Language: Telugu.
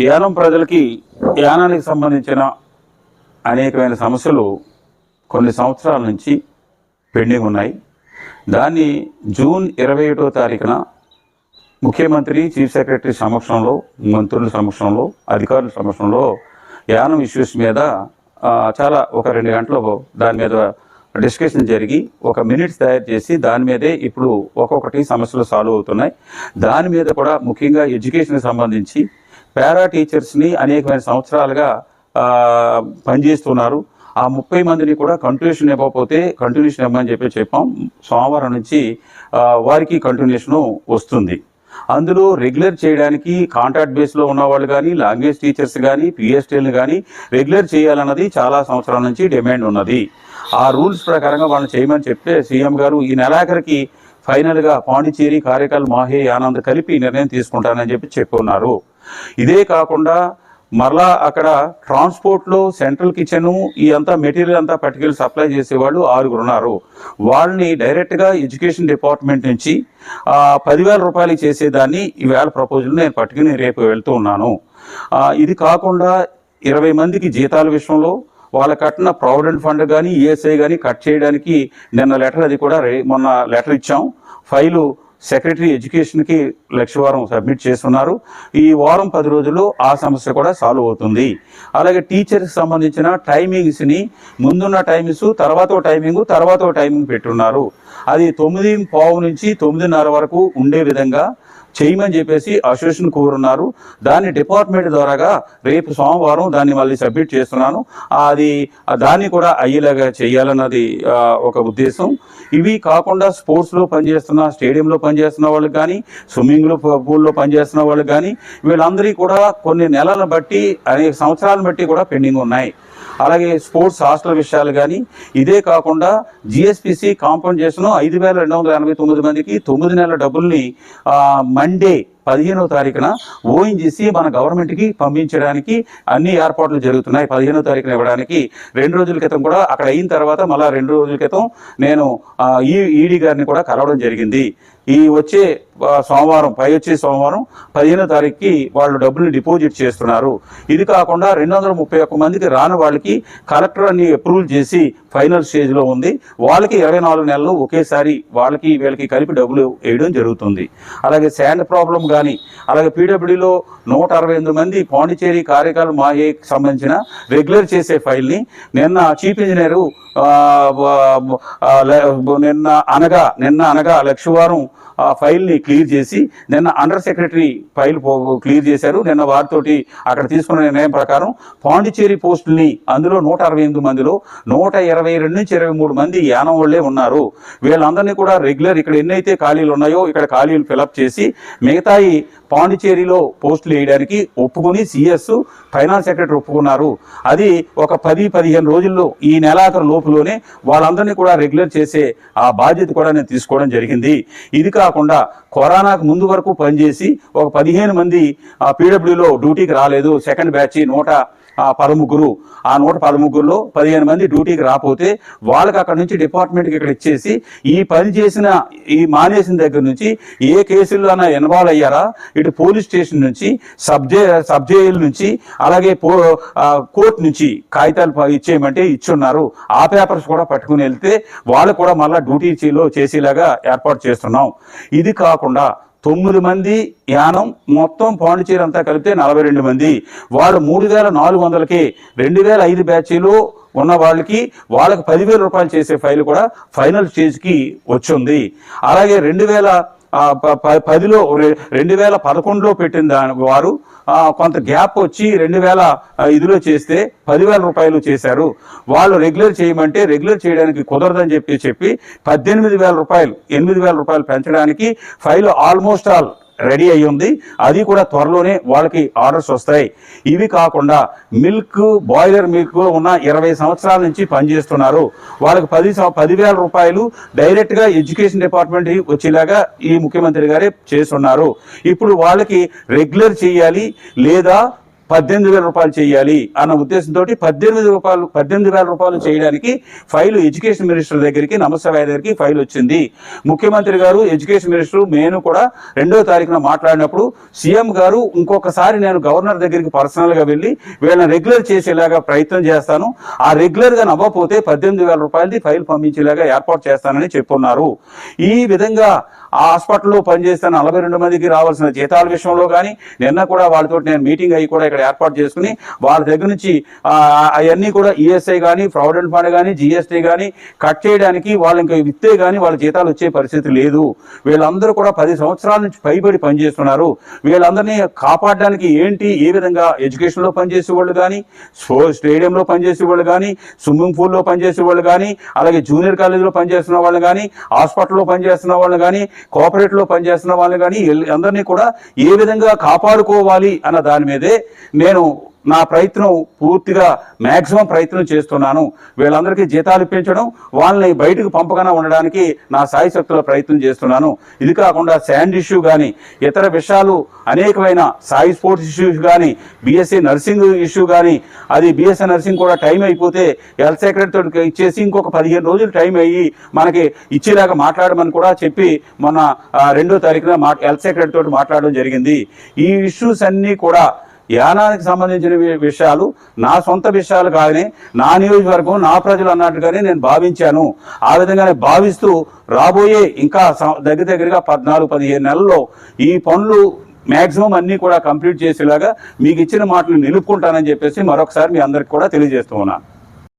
యానం ప్రజలకి యానానికి సంబంధించిన అనేకమైన సమస్యలు కొన్ని సంవత్సరాల నుంచి పెండింగ్ ఉన్నాయి. దాన్ని జూన్ ఇరవై ఏడో తారీఖున ముఖ్యమంత్రి చీఫ్ సెక్రటరీ సమక్షంలో మంత్రుల సమక్షంలో అధికారుల సమక్షంలో యానం ఇష్యూస్ మీద చాలా ఒక రెండు గంటలు దాని మీద డిస్కషన్ జరిగి ఒక మినిట్స్ తయారు చేసి దాని మీదే ఇప్పుడు ఒక్కొక్కటి సమస్యలు సాల్వ్ అవుతున్నాయి. దాని మీద కూడా ముఖ్యంగా ఎడ్యుకేషన్కి సంబంధించి పారా టీచర్స్ని అనేకమైన సంవత్సరాలుగా పనిచేస్తున్నారు. ఆ ముప్పై మందిని కూడా కంటిన్యూషన్ ఇవ్వకపోతే కంటిన్యూషన్ ఇవ్వమని చెప్పి చెప్పాం. సోమవారం నుంచి వారికి కంటిన్యూషన్ వస్తుంది. అందులో రెగ్యులర్ చేయడానికి కాంట్రాక్ట్ బేస్లో ఉన్న వాళ్ళు కానీ లాంగ్వేజ్ టీచర్స్ కానీ పిఎస్టీలు కానీ రెగ్యులర్ చేయాలన్నది చాలా సంవత్సరాల నుంచి డిమాండ్ ఉన్నది. ఆ రూల్స్ ప్రకారంగా వాళ్ళని చేయమని చెప్తే సీఎం గారు ఈ నెలాఖరికి ఫైనల్గా పాండిచేరి కారైకాల్ మాహే ఆనంద్ కలిపి నిర్ణయం తీసుకుంటానని చెప్పి చెప్పున్నారు. ఇదే కాకుండా మరలా అక్కడ ట్రాన్స్పోర్ట్లో సెంట్రల్ కిచెన్ ఈ అంతా మెటీరియల్ అంతా పట్టుకెళ్ళి సప్లై చేసేవాళ్ళు ఆరుగురు ఉన్నారు. వాళ్ళని డైరెక్ట్గా ఎడ్యుకేషన్ డిపార్ట్మెంట్ నుంచి పదివేల రూపాయలు చేసేదాన్ని ఈవేళ ప్రపోజల్ నేను పట్టుకుని రేపు వెళ్తూ ఉన్నాను. ఇది కాకుండా ఇరవై మందికి జీతాల విషయంలో వాళ్ళ కట్టిన ప్రావిడెంట్ ఫండ్ కానీ ఈఎస్ఐ కానీ కట్ చేయడానికి నిన్న లెటర్ అది కూడా మొన్న లెటర్ ఇచ్చాం. ఫైలు సెక్రటరీ ఎడ్యుకేషన్కి లక్ష వారం సబ్మిట్ చేస్తున్నారు. ఈ వారం పది రోజుల్లో ఆ సమస్య కూడా సాల్వ్ అవుతుంది. అలాగే టీచర్కి సంబంధించిన టైమింగ్స్ని ముందున్న టైమింగ్స్ తర్వాత టైమింగ్ తర్వాత టైమింగ్ పెట్టున్నారు. అది తొమ్మిది పావు నుంచి తొమ్మిదిన్నర వరకు ఉండే విధంగా చేయమని చెప్పేసి అసోసియేషన్ కోరున్నారు. దాన్ని డిపార్ట్మెంట్ ద్వారాగా రేపు సోమవారం దాన్ని మళ్ళీ సబ్మిట్ చేస్తున్నాను. అది దాన్ని కూడా అయ్యేలాగా చేయాలన్నది ఒక ఉద్దేశం. ఇవి కాకుండా స్పోర్ట్స్లో పనిచేస్తున్న స్టేడియంలో పనిచేస్తున్న వాళ్ళకి కానీ స్విమ్మింగ్లో పూల్లో పనిచేస్తున్న వాళ్ళకి కానీ వీళ్ళందరికీ కూడా కొన్ని నెలలను బట్టి అనేక సంవత్సరాలను బట్టి కూడా పెండింగ్ ఉన్నాయి. అలాగే స్పోర్ట్స్ హాస్టల్ విషయాలు కానీ ఇదే కాకుండా జిఎస్పిసి కాంపౌండేషన్ ఐదు వేల రెండు వందల ఎనభై తొమ్మిది మందికి తొమ్మిది నెలల డబ్బుల్ని మండే పదిహేనవ తారీఖున ఓఎన్జీసీ మన గవర్నమెంట్కి పంపించడానికి అన్ని ఏర్పాట్లు జరుగుతున్నాయి. పదిహేనో తారీఖున ఇవ్వడానికి రెండు రోజుల క్రితం కూడా అక్కడ అయిన తర్వాత మళ్ళీ రెండు రోజుల క్రితం నేను ఈ ఈడీ గారిని కూడా కలవడం జరిగింది. ఈ వచ్చే సోమవారం పై వచ్చే సోమవారం పదిహేనో తారీఖుకి వాళ్ళు డబ్బులు డిపాజిట్ చేస్తున్నారు. ఇది కాకుండా రెండు వందల ముప్పై ఒక్క మందికి రాని వాళ్ళకి కలెక్టర్ అన్ని అప్రూవల్ చేసి ఫైనల్ స్టేజ్లో ఉంది. వాళ్ళకి ఇరవై నాలుగు నెలలు ఒకేసారి వాళ్ళకి వీళ్ళకి కలిపి డబ్బులు వేయడం జరుగుతుంది. అలాగే శాండ్ ప్రాబ్లం కానీ అలాగే పీడబ్ల్యూలో నూట అరవై ఎనిమిది మంది పాండిచేరి కార్యకాల మాయేకి సంబంధించిన రెగ్యులర్ చేసే ఫైల్ని నిన్న చీఫ్ ఇంజనీరు నిన్న అనగా నిన్న అనగా లక్షవారం ఆ ఫైల్ని క్లియర్ చేసి నిన్న అండర్ సెక్రటరీ ఫైల్ క్లియర్ చేశారు. నిన్న వారితోటి అక్కడ తీసుకున్న నిర్ణయం ప్రకారం పాండిచేరి పోస్టుల్ని అందులో నూట అరవై ఎనిమిది మందిలో నూట ఇరవై రెండు నుంచి ఇరవై మూడు మంది యానం వాళ్ళే ఉన్నారు. వీళ్ళందరినీ కూడా రెగ్యులర్ ఇక్కడ ఎన్నైతే ఖాళీలు ఉన్నాయో ఇక్కడ ఖాళీలు ఫిలప్ చేసి మిగతాయి పాండిచేరిలో పోస్టులు వేయడానికి ఒప్పుకొని సిఎస్ ఫైనాన్స్ సెక్రటరీ ఒప్పుకున్నారు. అది ఒక పది పదిహేను రోజుల్లో ఈ నెలాఖరు లోపులోనే వాళ్ళందరినీ కూడా రెగ్యులర్ చేసే ఆ బాధ్యత కూడా నేను తీసుకోవడం జరిగింది. ఇది కాకుండా కరోనాకు ముందు వరకు పనిచేసి ఒక పదిహేను మంది పీడబ్ల్యూలో డ్యూటీకి రాలేదు. సెకండ్ బ్యాచ్ నూట ఆ పదముగ్గురు ఆ నూట పదముగ్గురులో పదిహేను మంది డ్యూటీకి రాకపోతే వాళ్ళకి అక్కడ నుంచి డిపార్ట్మెంట్కి ఇక్కడ ఇచ్చేసి ఈ పని చేసిన ఈ మానేసిన దగ్గర నుంచి ఏ కేసుల్లోనా ఇన్వాల్వ్ అయ్యారా? ఇటు పోలీస్ స్టేషన్ నుంచి సబ్ జై సబ్ జైలు నుంచి అలాగే పో కోర్టు నుంచి కాగితాలు ప- ఇచ్చేయమంటే ఇచ్చున్నారు. ఆ పేపర్స్ కూడా పట్టుకుని వెళ్తే వాళ్ళు కూడా మళ్ళీ డ్యూటీ చేసేలాగా ఏర్పాటు చేస్తున్నాం. ఇది కాకుండా తొమ్మిది మంది యానం మొత్తం పాండిచేరి అంతా కలిపితే నలభై రెండు మంది. వాళ్ళు మూడు వేల నాలుగు వందలకి రెండు వేల ఐదు బ్యాచీలు ఉన్న వాళ్ళకి వాళ్ళకి పదివేల రూపాయలు చేసే ఫైల్ కూడా ఫైనల్ స్టేజ్కి వచ్చింది. అలాగే రెండు వేల పదిలో రెండు వేల పదకొండులో పెట్టిన దాని వారు కొంత గ్యాప్ వచ్చి రెండు వేల ఇదిలో చేస్తే పదివేల రూపాయలు చేశారు. వాళ్ళు రెగ్యులర్ చేయమంటే రెగ్యులర్ చేయడానికి కుదరదని చెప్పి చెప్పి పద్దెనిమిది వేల రూపాయలు ఎనిమిది వేల రూపాయలు పెంచడానికి ఫైల్ ఆల్మోస్ట్ ఆల్ రెడీ అయి ఉంది. అది కూడా త్వరలోనే వాళ్ళకి ఆర్డర్స్ వస్తాయి. ఇవి కాకుండా మిల్క్ బాయిలర్ మిల్క్ ఉన్న ఇరవై సంవత్సరాల నుంచి పనిచేస్తున్నారు. వాళ్ళకి పది పదివేల రూపాయలు డైరెక్ట్గా ఎడ్యుకేషన్ డిపార్ట్మెంట్ వచ్చేలాగా ఈ ముఖ్యమంత్రి గారే చేస్తున్నారు. ఇప్పుడు వాళ్ళకి రెగ్యులర్ చేయాలి లేదా పద్దెనిమిది వేల రూపాయలు చేయాలి అన్న ఉద్దేశంతో పద్దెనిమిది రూపాయలు పద్దెనిమిది వేల రూపాయలు చేయడానికి ఫైల్ ఎడ్యుకేషన్ మినిస్టర్ దగ్గరికి నమస్తవాయ దగ్గరికి ఫైల్ వచ్చింది. ముఖ్యమంత్రి గారు ఎడ్యుకేషన్ మినిస్టర్ నేను కూడా రెండో తారీఖున మాట్లాడినప్పుడు సీఎం గారు ఇంకొకసారి నేను గవర్నర్ దగ్గరికి పర్సనల్గా వెళ్ళి వీళ్ళని రెగ్యులర్ చేసేలాగా ప్రయత్నం చేస్తాను. ఆ రెగ్యులర్గా నవ్వకపోతే పద్దెనిమిది వేల రూపాయలది ఫైల్ పంపించేలాగా ఏర్పాటు చేస్తానని చెప్పున్నారు. ఈ విధంగా ఆ హాస్పిటల్లో పనిచేస్తున్న నలభై రెండు మందికి రావాల్సిన జీతాల విషయంలో కానీ నిన్న కూడా వాళ్ళతో నేను మీటింగ్ అయ్యి కూడా ఇక్కడ ఏర్పాటు చేసుకుని వాళ్ళ దగ్గర నుంచి అవన్నీ కూడా ఈఎస్ఐ కానీ ప్రావిడెంట్ ఫండ్ కానీ జిఎస్టీ కానీ కట్ చేయడానికి వాళ్ళు ఇంకా విత్తే కానీ వాళ్ళ జీతాలు వచ్చే పరిస్థితి లేదు. వీళ్ళందరూ కూడా పది సంవత్సరాల నుంచి పైబడి పనిచేస్తున్నారు. వీళ్ళందరినీ కాపాడడానికి ఏంటి ఏ విధంగా ఎడ్యుకేషన్లో పనిచేసే వాళ్ళు కానీ స్పో స్టేడియంలో పనిచేసే వాళ్ళు కానీ స్విమ్మింగ్ పూల్లో పనిచేసే వాళ్ళు కానీ అలాగే జూనియర్ కాలేజీలో పనిచేస్తున్న వాళ్ళు కానీ హాస్పిటల్లో పనిచేస్తున్న వాళ్ళు కానీ కోఆపరేటివ్లో పనిచేస్తున్న వాళ్ళు కానీ అందరినీ కూడా ఏ విధంగా కాపాడుకోవాలి అన్న దాని మీదే నేను నా ప్రయత్నం పూర్తిగా మ్యాక్సిమం ప్రయత్నం చేస్తున్నాను. వీళ్ళందరికీ జీతాలు ఇప్పించడం వాళ్ళని బయటకు పంపకుండా ఉండడానికి నా సాయిశక్తుల ప్రయత్నం చేస్తున్నాను. ఇది కాకుండా శాండ్ ఇష్యూ కానీ ఇతర విషయాలు అనేకమైన సాయి స్పోర్ట్స్ ఇష్యూస్ కానీ బీఎస్సీ నర్సింగ్ ఇష్యూ కానీ అది బీఎస్సీ నర్సింగ్ కూడా టైం అయిపోతే హెల్త్ సెక్రటరీ ఇచ్చేసి ఇంకొక పదిహేను రోజులు టైం అయ్యి మనకి ఇచ్చేలాగా మాట్లాడమని కూడా చెప్పి మొన్న రెండో తారీఖున మా హెల్త్ సెక్రటరీ తోటి మాట్లాడడం జరిగింది. ఈ ఇష్యూస్ అన్నీ కూడా యానానికి సంబంధించిన విషయాలు నా సొంత విషయాలు కానీ నా నియోజకవర్గం నా ప్రజలు అన్నట్టుగానే నేను భావించాను. ఆ విధంగానే భావిస్తూ రాబోయే ఇంకా దగ్గర దగ్గరగా పద్నాలుగు పదిహేను నెలల్లో ఈ పనులు మ్యాక్సిమం అన్నీ కూడా కంప్లీట్ చేసేలాగా మీకు ఇచ్చిన మాటలు నిలుపుకుంటానని చెప్పేసి మరొకసారి మీ అందరికి కూడా తెలియజేస్తూ ఉన్నాను.